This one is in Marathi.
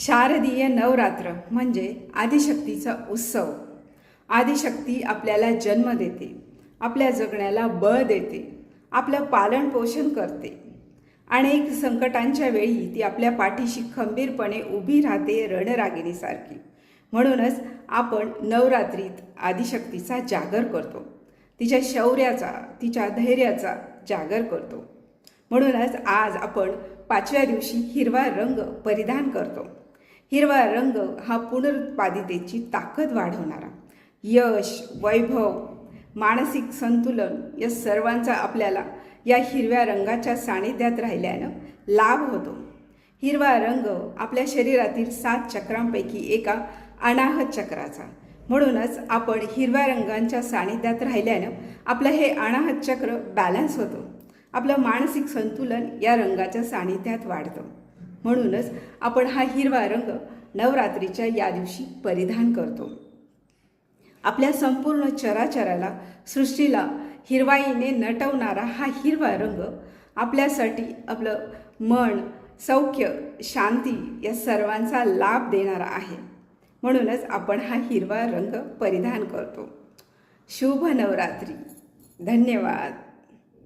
शारदीय नवरात्र म्हणजे आदिशक्तीचा उत्सव. आदिशक्ती आपल्याला जन्म देते आपल्या जगण्याला बळ देते आपलं पालन पोषण करते. अनेक संकटांच्या वेळी ती आपल्या पाठीशी खंबीरपणे उभी राहते रणरागिणीसारखी. म्हणूनच आपण नवरात्रीत आदिशक्तीचा जागर करतो. तिच्या शौर्याचा तिच्या धैर्याचा जागर करतो. म्हणूनच आज आपण पाचव्या दिवशी हिरवा रंग परिधान करतो. हिरवा रंग हा पुनरुत्पादितेची ताकद वाढवणारा. यश वैभव मानसिक संतुलन या सर्वांचा आपल्याला या हिरव्या रंगाच्या सानिध्यात राहिल्यानं लाभ होतो. हिरवा रंग आपल्या शरीरातील सात चक्रांपैकी एका अनाहत चक्राचा. म्हणूनच आपण हिरव्या रंगांच्या सानिध्यात राहिल्यानं आपलं हे अनाहत चक्र बॅलन्स होतं. आपलं मानसिक संतुलन या रंगाच्या सानिध्यात वाढतं. म्हणूनच आपण हा हिरवा रंग नवरात्रीच्या या दिवशी परिधान करतो. आपल्या संपूर्ण चराचराला सृष्टीला हिरवाईने नटवणारा हा हिरवा रंग आपल्यासाठी आपलं मन सौख्य शांती या सर्वांचा लाभ देणारा आहे. म्हणूनच आपण हा हिरवा रंग परिधान करतो. शुभ नवरात्री. धन्यवाद.